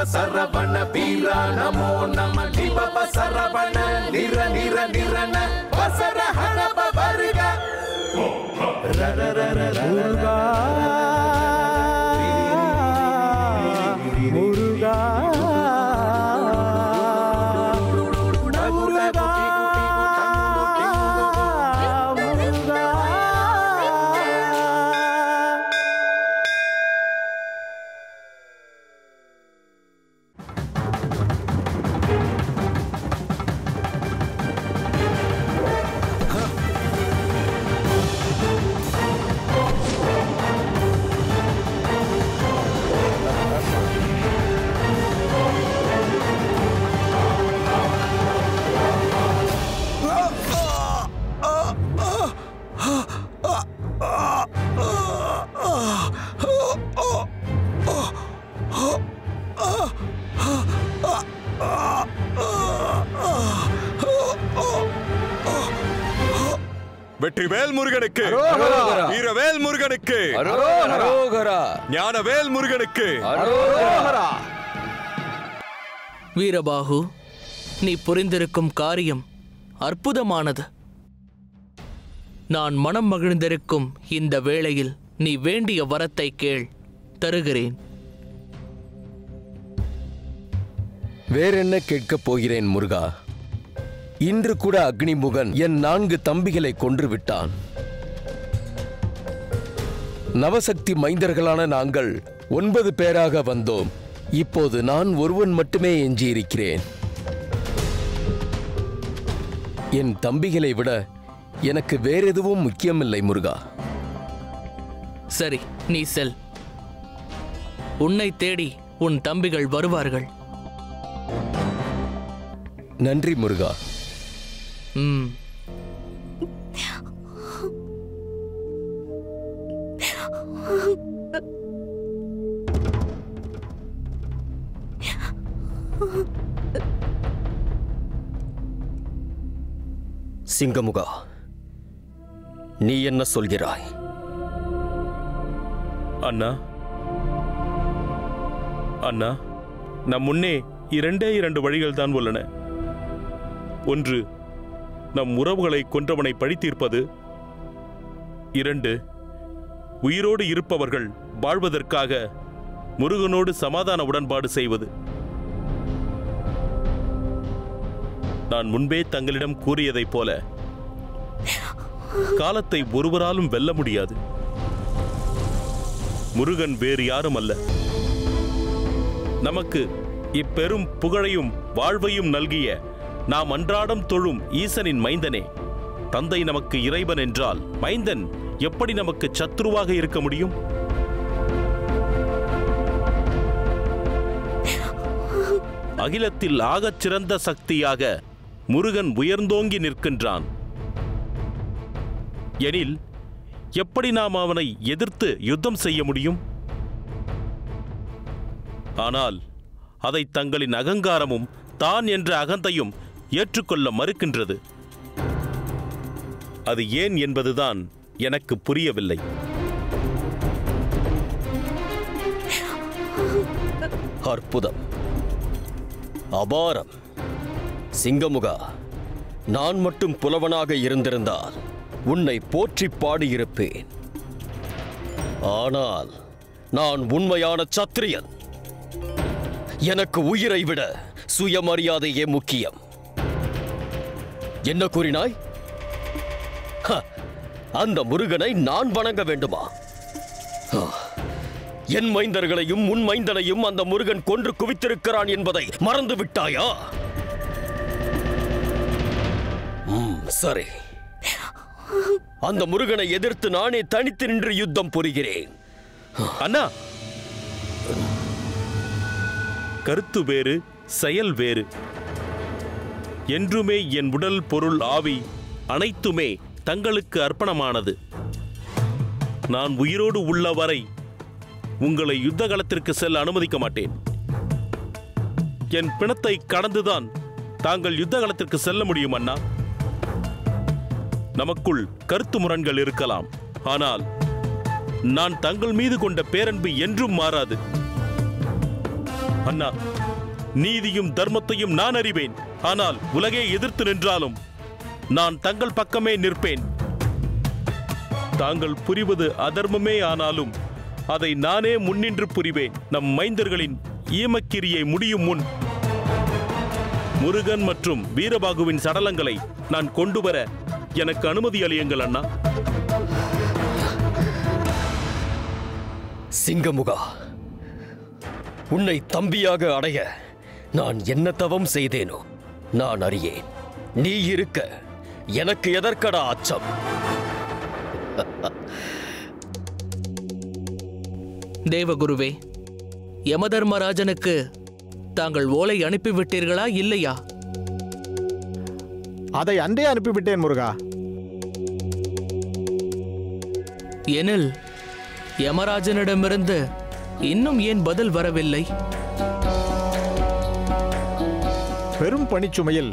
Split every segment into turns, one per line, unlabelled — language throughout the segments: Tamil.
பப சரவண வீரா நமோ நம நிபப சரவண
நிற நிற நிறன
வெற்றிவேல் முருகனுக்கு
அரோகரா.
வீரவேல் முருகனுக்கு
அரோகரா.
ஞானவேல் முருகனுக்கு
அரோகரா.
வீரபாகு நீ புரிந்திருக்கும் காரியம் அற்புதமானது. நான் மனம் மகிழ்ந்திருக்கும் இந்த வேளையில் நீ வேண்டிய வரத்தை கேள் தருகிறேன்.
வேறென்ன கேட்கப் போகிறேன் முருகா? இன்று கூட அக்னிமுகன் என் நான்கு தம்பிகளை கொன்று விட்டான் நவசக்தி மைந்தர்களான நாங்கள் ஒன்பது பேராக வந்தோம். இப்போது நான் ஒருவன் மட்டுமே எஞ்சியிருக்கிறேன். என் தம்பிகளை விட எனக்கு வேறெதுவும் முக்கியமில்லை முருகா.
சரி நீ செல். உன்னை தேடி உன் தம்பிகள் வருவார்கள்.
நன்றி முருகா.
ம்.
சிங்கமுகா நீ என்ன சொல்கிறாய்?
அண்ணா. அண்ணா நம் முன்னே இரண்டே இரண்டு வழிகள் தான் உள்ளன. ஒன்று நம் உறவுகளை கொன்றவனை பழித்தீர்ப்பது. இரண்டு உயிரோடு இருப்பவர்கள் வாழ்வதற்காக முருகனோடு சமாதான உடன்பாடு செய்வது. நான் முன்பே தங்களிடம் கூறியதைப் போல காலத்தை ஒருவராலும் வெல்ல முடியாது. முருகன் வேறு யாரும் அல்ல நமக்கு இப்பெரும் புகழையும் வாழ்வையும் நல்கிய நாம் அன்றாடம் தொழும் ஈசனின் மைந்தனே. தந்தை நமக்கு இறைவன் என்றால் மைந்தன் எப்படி நமக்கு சத்ருவாக இருக்க முடியும்? அகிலத்தில் ஆகச் சிறந்த சக்தியாக முருகன் உயர்ந்தோங்கி நிற்கின்றான். எனில் எப்படி நாம் அவனை எதிர்த்து யுத்தம் செய்ய முடியும்? ஆனால் அதை தங்களின் அகங்காரமும் தான் என்ற அகந்தையும் ஏற்றுக்கொள்ள மறுக்கின்றது. அது ஏன் என்பதுதான் எனக்கு புரியவில்லை.
அற்புதம். அபாரம். சிங்கமுகா நான் மட்டும் புலவனாக இருந்திருந்தால் உன்னை போற்றி பாடியிருப்பேன். ஆனால் நான் உண்மையான சத்திரியன். எனக்கு உயிரை விட சுயமரியாதையே முக்கியம். என்ன கூறினாய்? அந்த முருகனை நான் வணங்க வேண்டுமா? என் மைந்தர்களையும் உன் மைந்தனையும் அந்த முருகன் கொன்று குவித்திருக்கிறான் என்பதை மறந்து விட்டாயா? சரி. அந்த முருகனை எதிர்த்து நானே தனித்து நின்று யுத்தம் புரிகிறேன்.
அண்ணா! கருத்து வேறு செயல் வேறு. என்றுமே என் உடல் பொருள் ஆவி அனைத்துமே தங்களுக்கு அர்ப்பணமானது. நான் உயிரோடு உள்ள வரை உங்களை யுத்த காலத்திற்கு செல்ல அனுமதிக்க மாட்டேன். என் பிணத்தை கடந்துதான் தாங்கள் யுத்த காலத்திற்கு செல்ல முடியும் அண்ணா. நமக்குள் கருத்து முரண்கள் இருக்கலாம். ஆனால் நான் தங்கள் மீது கொண்ட பேரன்பு என்றும் மாறாது. அண்ணா நீதியும் தர்மத்தையும் நான் அறிவேன். ஆனால் உலகே எதிர்த்து நின்றாலும் நான் தங்கள் பக்கமே நிற்பேன். தாங்கள் புரிவது அதர்மமே ஆனாலும் அதை நானே முன்னின்று புரிவேன். நம் மைந்தர்களின் ஈமக்கிரியை முடியும் முன் முருகன் மற்றும் வீரபாகுவின் சடலங்களை நான் கொண்டு வர எனக்கு அனுமதி அளியுங்கள் அண்ணா.
சிங்கமுகா உன்னை தம்பியாக அடைய நான் என்ன தவம் செய்தேனோ? நான் அறியேன். நீ இருக்க. எனக்கு எதற்கடா அச்சம்?
தேவகுருவே யமதர்மராஜனுக்கு தாங்கள் ஓலை அனுப்பிவிட்டீர்களா இல்லையா?
அதை அன்றே அனுப்பிவிட்டேன் முருகா.
எனில் யமராஜனிடமிருந்து இன்னும் ஏன் பதில் வரவில்லை?
பெரும் பணிச்சுமையில்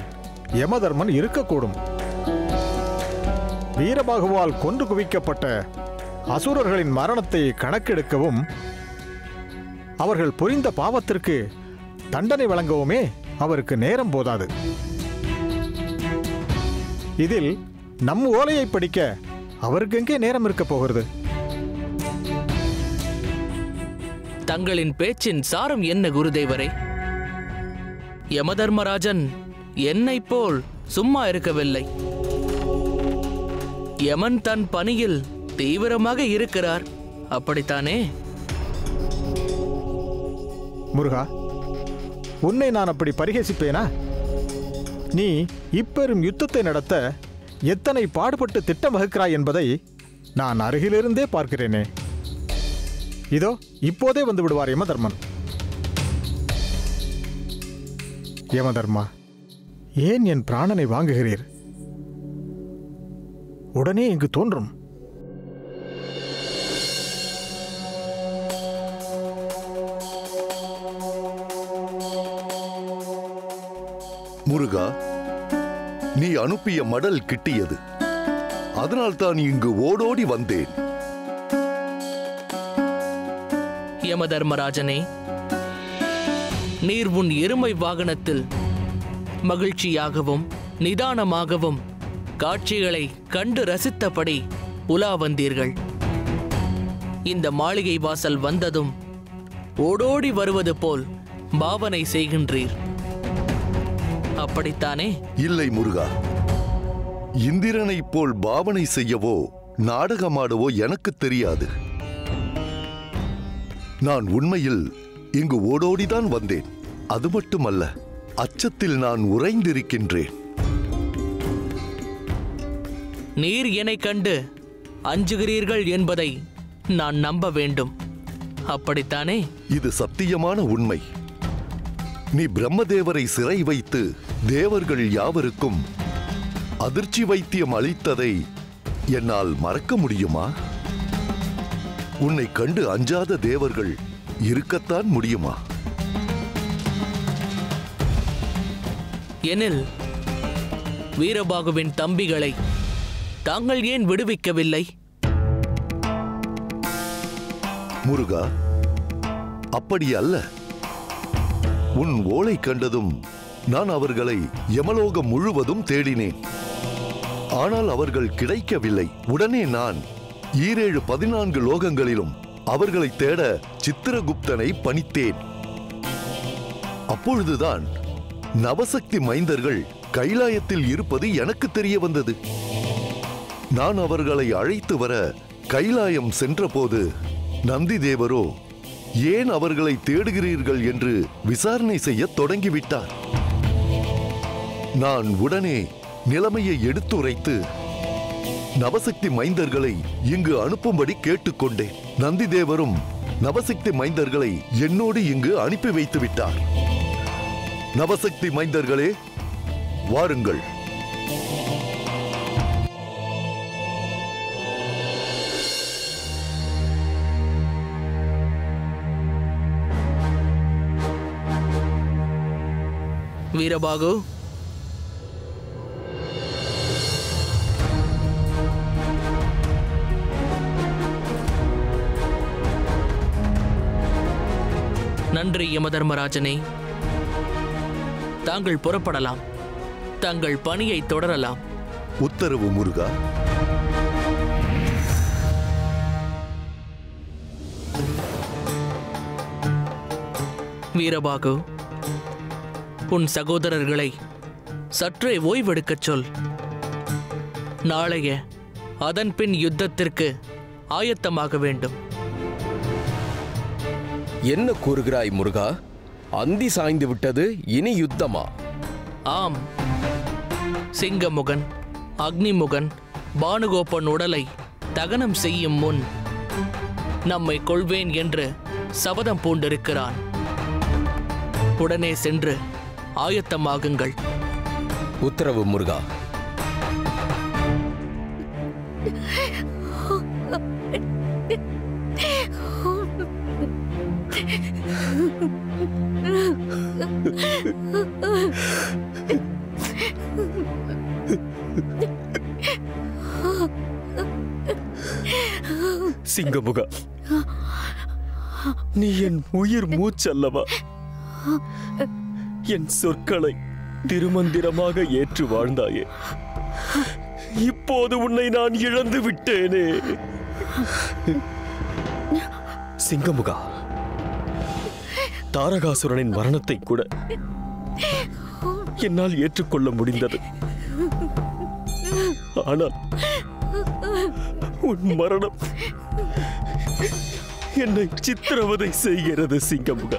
யமதர்மன் இருக்கக்கூடும். வீரபாகுவால் கொன்று குவிக்கப்பட்ட அசுரர்களின் மரணத்தை கணக்கெடுக்கவும் அவர்கள் புரிந்த பாவத்திற்கு தண்டனை வழங்கவுமே அவருக்கு நேரம் போதாது. இதில் நம் ஓலையை படிக்க அவருக்கு எங்கே நேரம் இருக்க போகிறது?
தங்களின் பேச்சின் சாரம் என்ன குருதேவரே? யமதர்மராஜன் என்னை போல் சும்மா இருக்கவில்லை. யமன் தன் பணியில் தீவிரமாக இருக்கிறார். அப்படித்தானே?
முருகா உன்னை நான் அப்படி பரிகசிப்பேனா? நீ இப்பெரும் யுத்தத்தை நடத்த எத்தனை பாடுபட்டு திட்டம் வகுக்கிறாய் என்பதை நான் அருகிலிருந்தே பார்க்கிறேனே. இதோ இப்போதே வந்து விடுவார் யமதர்மன். யமதர்மா ஏன் என் பிராணனை வாங்குகிறீர்? உடனே இங்கு தோன்றும்.
முருகா நீ அனுப்பிய மடல் கிட்டியது. அதனால்தான் இங்கு ஓடோடி வந்தேன்.
யமதர்மராஜனே நீர் உன் எருமை வாகனத்தில். மகிழ்ச்சியாகவும் நிதானமாகவும் காட்சிகளை கண்டு ரசித்தபடி உலா வந்தீர்கள். இந்த மாளிகை வாசல் வந்ததும் ஓடோடி வருவது போல் பாவனை செய்கின்றீர். அப்படித்தானே?
இல்லை முருகா. இந்திரனைப் போல் பாவனை செய்யவோ நாடகமாடவோ எனக்கு தெரியாது. நான் உண்மையில் இங்கு ஓடோடிதான் வந்தேன். அது மட்டுமல்ல அச்சத்தில் நான் உறைந்திருக்கின்றேன்.
நீர் என்னைக் கண்டு அஞ்சுகிறீர்கள் என்பதை நான் நம்ப வேண்டும். அப்படித்தானே?
இது சத்தியமான உண்மை. நீ பிரம்மதேவரை சிறை வைத்து தேவர்கள் யாவருக்கும் அதிர்ச்சி வைத்தியம் அளித்ததை என்னால் மறக்க முடியுமா? உன்னை கண்டு அஞ்சாத தேவர்கள் இருக்கத்தான் முடியுமா?
எனில் வீரபாகுவின் தம்பிகளை தாங்கள் ஏன் விடுவிக்கவில்லை?
முருகா அப்படி அல்ல. உன் ஓலை கண்டதும் நான் அவர்களை யமலோகம் முழுவதும் தேடினேன். ஆனால் அவர்கள் கிடைக்கவில்லை. உடனே நான் ஈரேழு பதினான்கு லோகங்களிலும் அவர்களை தேட சித்திரகுப்தனை பணித்தேன். அப்பொழுதுதான் நவசக்தி மைந்தர்கள் கைலாயத்தில் இருப்பது எனக்கு தெரிய வந்தது. நான் அவர்களை அழைத்து வர கைலாயம் சென்றபோது நந்தி தேவரோ ஏன் அவர்களை தேடுகிறீர்கள்? என்று விசாரணை செய்ய தொடங்கிவிட்டார். நான் உடனே நிலைமையை எடுத்துரைத்து நவசக்தி மைந்தர்களை இங்கு அனுப்பும்படி கேட்டுக்கொண்டேன். நந்தி தேவரும் நவசக்தி மைந்தர்களை என்னோடு இங்கு அனுப்பி வைத்து விட்டார் நவசக்தி மைந்தர்களே வாருங்கள்.
வீரபாகு நன்றி யமதர்மராஜனே. தாங்கள் புறப்படலாம். தங்கள் பணியை தொடரலாம்.
உத்தரவு முருகா.
வீரபாகு உன் சகோதரர்களை சற்றே ஓய்வெடுக்கச் சொல். நாளைய அதன்பின் யுத்தத்திற்கு ஆயத்தமாக வேண்டும்.
என்ன கூறுகிறாய் முருகா? அந்தி சாய்ந்து விட்டது இனி யுத்தமா?
ஆம். சிங்கமுகன் அக்னிமுகன் பானுகோபன் உடலை தகனம் செய்யும் முன் நம்மை கொள்வேன் என்று சபதம் பூண்டிருக்கிறான். உடனே சென்று ஆயத்தமாகுங்கள்.
உத்தரவு முருகா. சிங்கமுகா நீ என் உயிர் மூச்சல்லவா? என் சொற்களை திருமந்திரமாக ஏற்று வாழ்ந்தாயே. இப்போது உன்னை நான் இழந்து விட்டேனே சிங்கமுகா தாரகாசுரனின் மரணத்தை கூட என்னால் ஏற்றுக்கொள்ள முடிந்தது. ஆனால் உன் மரணம் என்னை சித்திரவதை செய்கிறது சிங்கமுக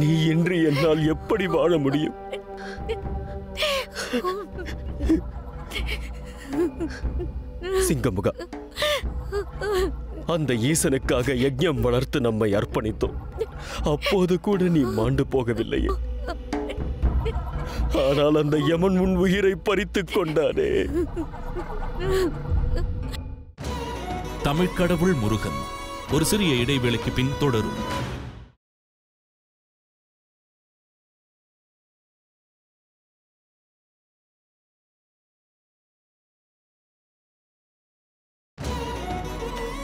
நீ இன்று என்னால் எப்படி வாழ முடியும்? சிங்கமுகா அந்த ஈசனுக்காக யஜ்யம் வளர்த்து நம்மை அர்ப்பணித்தோம். அப்போது கூட நீ மாண்டு போகவில்லையே. ஆனால் அந்த யமன் உன் உயிரை பறித்துக் கொண்டானே.
தமிழ்கடவுள் முருகன் ஒரு சிறிய இடைவேளைக்கு பின் தொடரும்.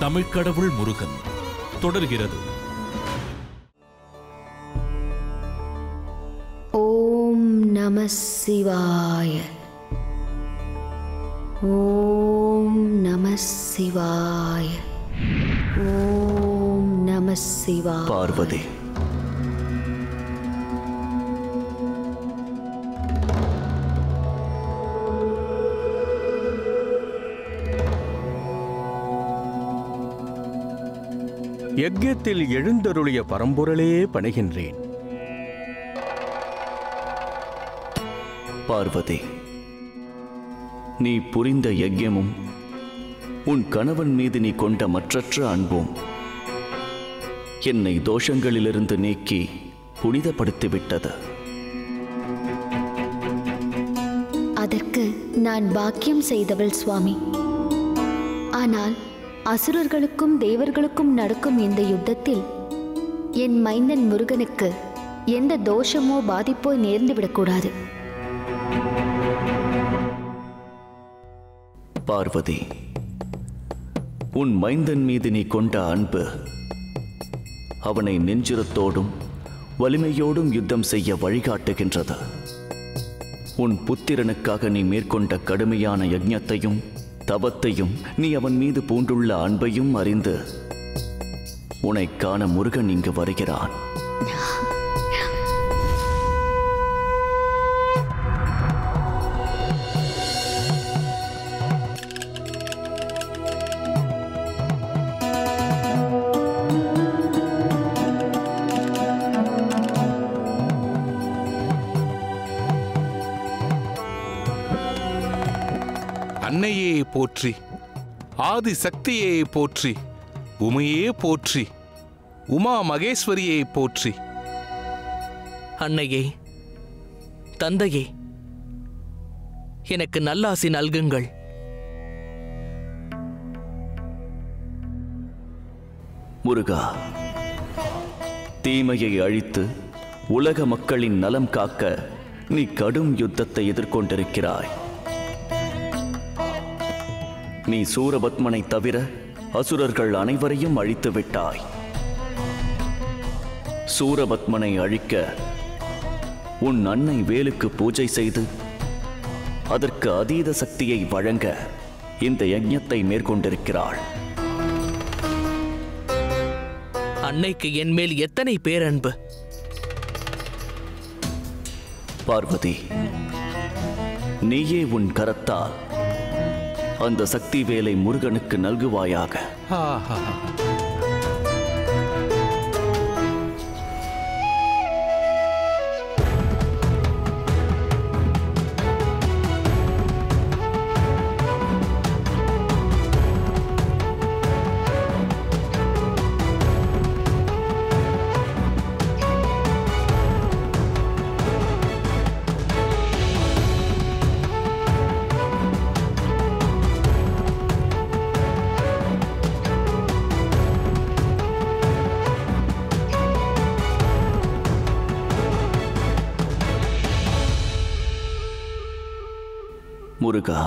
தமிழ்க்கடவுள் முருகன். தொடர்கிறது.
ஓம் நம சிவாய. ஓம் நம சிவாய. ஓம் நம சிவாய.
பார்வதி.
யஜ்யத்தில் எழுந்தருளிய பரம்பொருளே பணிகின்றேன்.
பார்வதி நீ புரிந்த யஜ்யமும் உன் கணவன் மீது நீ கொண்ட மற்றற்ற அன்பும் என்னை தோஷங்களிலிருந்து நீக்கி புனிதப்படுத்திவிட்டது.
அதற்கு நான் பாக்கியம் செய்தவள் சுவாமி. ஆனால் அசுரர்களுக்கும் தேவர்களுக்கும் நடக்கும் இந்த யுத்தத்தில் என் மைந்தன் முருகனுக்கு எந்த தோஷமோ பாதிப்போ நேர்ந்துவிடக்கூடாது.
பார்வதி உன் மைந்தன் மீது நீ கொண்ட அன்பு அவனை நெஞ்சுரத்தோடும் வலிமையோடும் யுத்தம் செய்ய வழிகாட்டுகின்றது. உன் புத்திரனுக்காக நீ மேற்கொண்ட கடுமையான யஜ்ஞத்தையும் தவத்தையும் நீ அவன் மீது பூண்டுள்ள அன்பையும் அறிந்து உன்னைக் காண முருகன் இங்கு வருகிறான்.
போற்றி. ஆதி சக்தியே போற்றி. உமையே போற்றி. உமா மகேஸ்வரியே போற்றி.
அன்னையே தந்தையே எனக்கு நல்லாசி நல்குங்கள்.
முருகா தீமையை அழித்து உலக மக்களின் நலம் காக்க நீ கடும் யுத்தத்தை எதிர்கொண்டிருக்கிறாய். நீ சூரபத்மனை தவிர அசுரர்கள் அனைவரையும் அழித்து விட்டாய். சூரபத்மனை அழிக்க உன் அன்னை வேலுக்கு பூஜை செய்து அதற்கு அதீத சக்தியை வழங்க இந்த யஜ்ஞத்தை மேற்கொண்டிருக்கிறாள்.
அன்னைக்கு என் மேல் எத்தனை பேரன்பு?
பார்வதி நீயே உன் கரத்தால் அந்த சக்தி வேலை முருகனுக்கு நல்குவாயாக. முருகா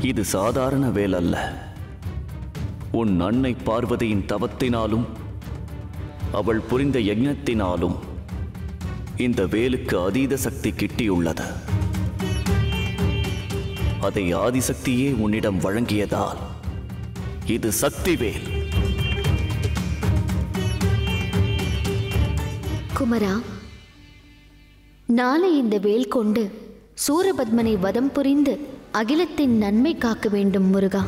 இது சாதாரண வேலல்ல. உன் அன்னை பார்வதியின் தவத்தினாலும் அவள் புரிந்த யஜ்னத்தினாலும் இந்த வேலுக்கு அதீத சக்தி கிட்டியுள்ளது. அதை ஆதிசக்தியே உன்னிடம் வழங்கியதால் இது சக்தி வேல்.
குமரா நாளை இந்த வேல் கொண்டு சூரபத்மனை வதம் புரிந்து அகிலத்தின் நன்மை காக்க வேண்டும் முருகா.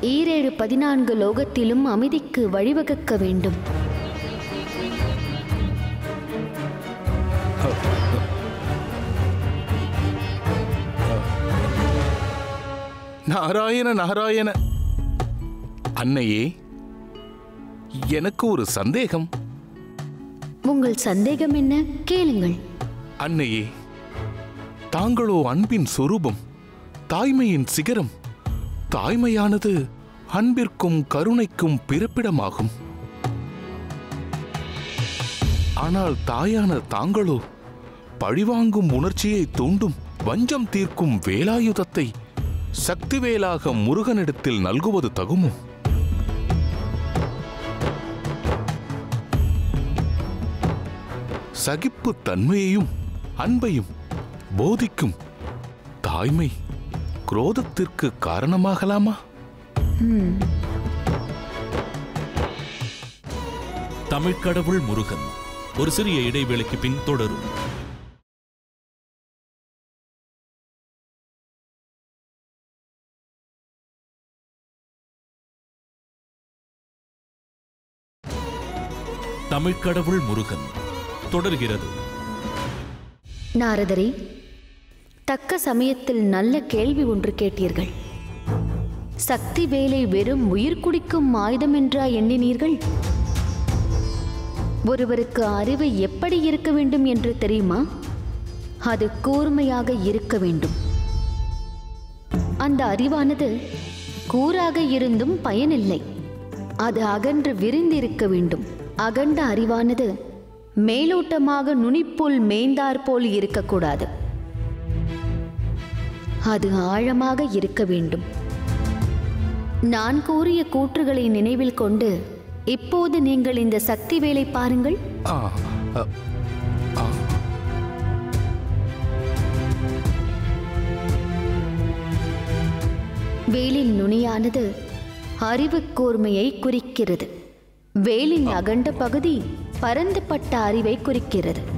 ஈரேழு பதினான்கு லோகத்திலும் அமைதிக்கு வழிவகுக்க வேண்டும்.
நாராயண நாராயண. அன்னையே எனக்கு ஒரு சந்தேகம்.
உங்கள் சந்தேகம் என்ன? கேளுங்கள்.
அன்னையே தாங்களோ அன்பின் சொரூபம் தாய்மையின் சிகரம் தாய்மையானது அன்பிற்கும் கருணைக்கும் பிறப்பிடமாகும். ஆனால் தாயான தாங்களோ பழிவாங்கும் உணர்ச்சியை தூண்டும் வஞ்சம் தீர்க்கும் வேலாயுதத்தை சக்திவேலாக முருகனிடத்தில் நல்குவது தகுமோ? சகிப்பு தன்மையையும் அன்பையும் போதிக்கும். தாய்மை குரோதத்திற்கு காரணமாகலாமா?
தமிழ்க்கடவுள் முருகன். ஒரு சிறிய இடைவேளைக்கு பின் தொடரும். தமிழ்க்கடவுள் முருகன். தொடர்கிறது.
நாரதரே தக்க சமயத்தில் நல்ல கேள்வி ஒன்று கேட்டீர்கள். சக்தி வேலை வெறும் உயிர் குடிக்கும் ஆயுதம் என்றா எண்ணினீர்கள்? ஒருவருக்கு அறிவு எப்படி இருக்க வேண்டும் என்று தெரியுமா? அது கூர்மையாக இருக்க வேண்டும். அந்த அறிவானது கூறாக இருந்தும் பயனில்லை. அது அகன்று விரிந்திருக்க வேண்டும். அகண்ட அறிவானது மேலோட்டமாக நுனிப்புல் மேய்ந்தாற்போல் இருக்கக்கூடாது. அது ஆழமாக இருக்க வேண்டும். நான் கூறிய கூற்றுகளை நினைவில் கொண்டு இப்போது நீங்கள் இந்த சக்தி வேலை பாருங்கள். வேலின் நுனியானது அறிவு கூர்மையை குறிக்கிறது. வேலின் அகண்ட பகுதி பரந்துபட்ட அறிவை குறிக்கிறது.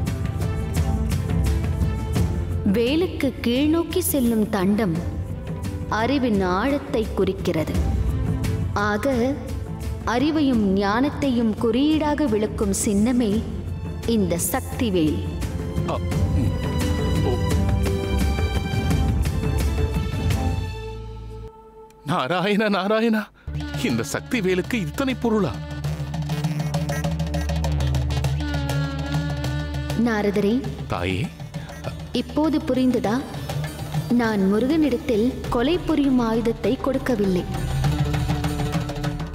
வேலுக்கு கீழ்நோக்கி செல்லும் தண்டம் அறிவின் ஆழத்தை குறிக்கிறது. ஆக அறிவையும் ஞானத்தையும் குறியீடாக விளக்கும் சின்னமே இந்த சக்தி வேல்.
நாராயண நாராயணா இந்த சக்தி வேலுக்கு இத்தனை பொருளா?
நாரதரே.
தாயே.
இப்போது புரிந்ததா? நான் முருகனிடத்தில் கொலை புரியும் ஆயுதத்தை கொடுக்கவில்லை.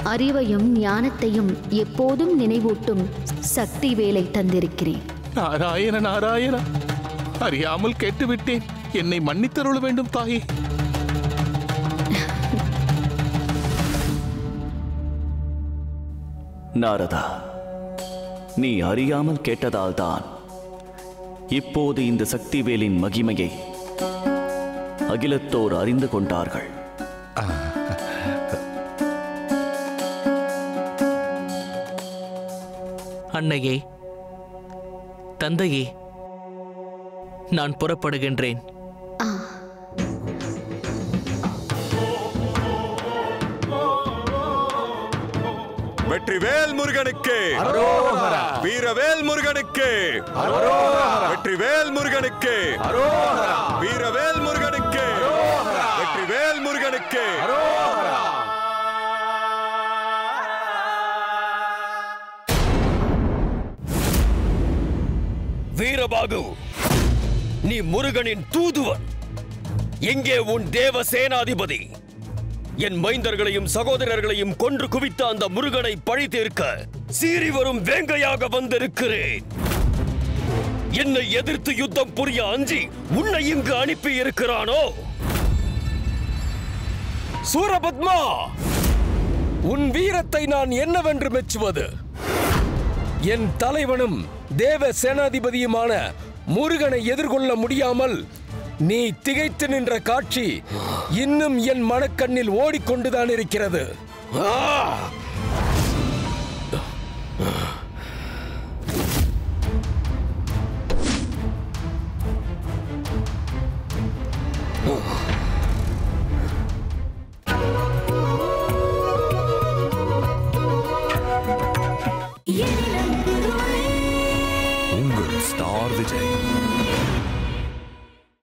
அறிவையும் ஞானத்தையும் எப்போதும் நினைவூட்டும் சக்தி வேலை தந்திருக்கிறேன்.
நாராயண நாராயண அறியாமல் கேட்டுவிட்டேன். என்னை மன்னித்தருள வேண்டும் தாயே.
நாரதா நீ அறியாமல் கேட்டதால்தான் இப்போது இந்த சக்திவேலின் மகிமையை அகிலத்தோர் அறிந்து கொண்டார்கள்.
அன்னையே தந்தையே நான் புறப்படுகின்றேன்.
வெற்றிவேல் முருகனுக்கு
அரோகரா.
வீரவேல் முருகனுக்கு
அரோகரா.
வெற்றிவேல் முருகனுக்கு
அரோகரா.
வீரவேல் முருகனுக்கு
அரோகரா.
வெற்றிவேல் முருகனுக்கு
வீரபாகு நீ முருகனின் தூதுவன் எங்கே உன் தேவ சேனாதிபதி என் மைந்தர்களையும் சகோதரர்களையும் கொன்று குவித்த அந்த முருகனை பழி தீர்க்க சீறி வரும் வேங்கையாக வந்திருக்கிறேன். என்னை எதிர்த்து யுத்தம் புரிய அஞ்சி உன்னை இங்கு அனுப்பி இருக்கிறானோ
சூரபத்மா உன் வீரத்தை நான் என்னவென்று மெச்சுவது? என் தலைவனும் தேவ சேனாதிபதியுமான முருகனை எதிர்கொள்ள முடியாமல் நீ திகைத்து நின்ற காட்சி இன்னும் என் மனக்கண்ணில் ஓடிக்கொண்டுதான் இருக்கிறது.